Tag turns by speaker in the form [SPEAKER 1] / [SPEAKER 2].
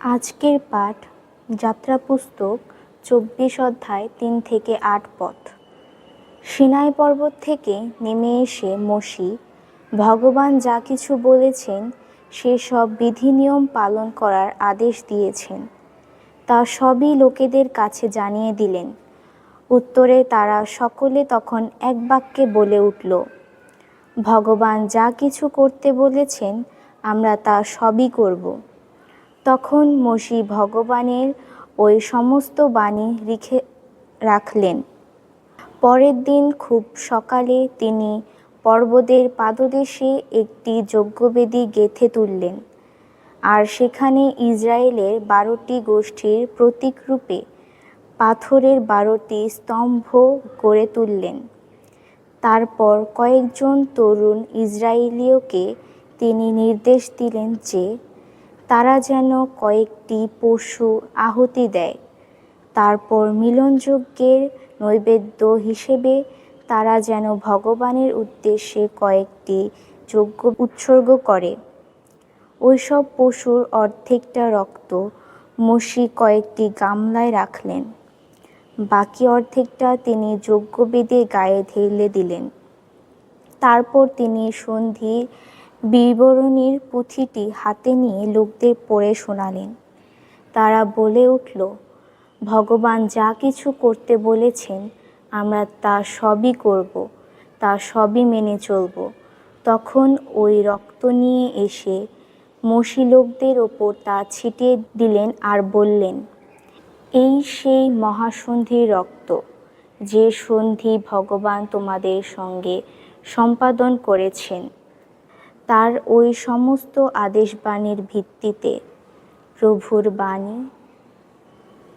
[SPEAKER 1] আজকের পাঠ যাত্রা পুস্তক চব্বিশ অধ্যায়, তিন থেকে আট পথ। সিনাই পর্বত থেকে নেমে এসে মসি, ভগবান যা কিছু বলেছেন, সে সেসব বিধিনিয়ম পালন করার আদেশ দিয়েছেন। তা সবই লোকেদের কাছে জানিয়ে দিলেন। উত্তরে তারা সকলে তখন এক বাক্যে বলে উঠল, ভগবান যা কিছু করতে বলেছেন, আমরা তা সবই করব। তখন মসি ভগবানের ওই সমস্ত বাণী লিখে রাখলেন। পরের দিন খুব সকালে তিনি পর্বতের পাদদেশে একটি যজ্ঞবেদী গেঁথে তুললেন আর সেখানে ইসরায়েলের বারোটি গোষ্ঠীর প্রতীকরূপে পাথরের বারোটি স্তম্ভ গড়ে তুললেন। তারপর কয়েকজন তরুণ ইসরায়েলীয়কে তিনি নির্দেশ দিলেন যে তারা যেন কয়েকটি পশু আহুতি দেয়। তারপর মিলনযজ্ঞের নৈবেদ্য হিসেবে তারা যেন ভগবানের উদ্দেশ্যে কয়েকটি যজ্ঞ উৎসর্গ করে। ওইসব পশুর অর্ধেকটা রক্ত মসি কয়েকটি গামলায় রাখলেন। বাকি অর্ধেকটা তিনি যজ্ঞবেদে গায়ে ঢেলে দিলেন। তারপর তিনি সন্ধির বিবরণীর পুঁথিটি হাতে নিয়ে লোকদের পড়ে শোনালেন। তারা বলে উঠল, ভগবান যা কিছু করতে বলেছেন, আমরা তা সবই করব, তা সবই মেনে চলব। তখন ওই রক্ত নিয়ে এসে মসি লোকদের ওপর তা ছিটিয়ে দিলেন আর বললেন, এই সেই মহাসন্ধির রক্ত, যে সন্ধি ভগবান তোমাদের সঙ্গে সম্পাদন করেছেন। তার ওই সমস্ত আদেশবাণীর ভিত্তিতে প্রভুর বাণী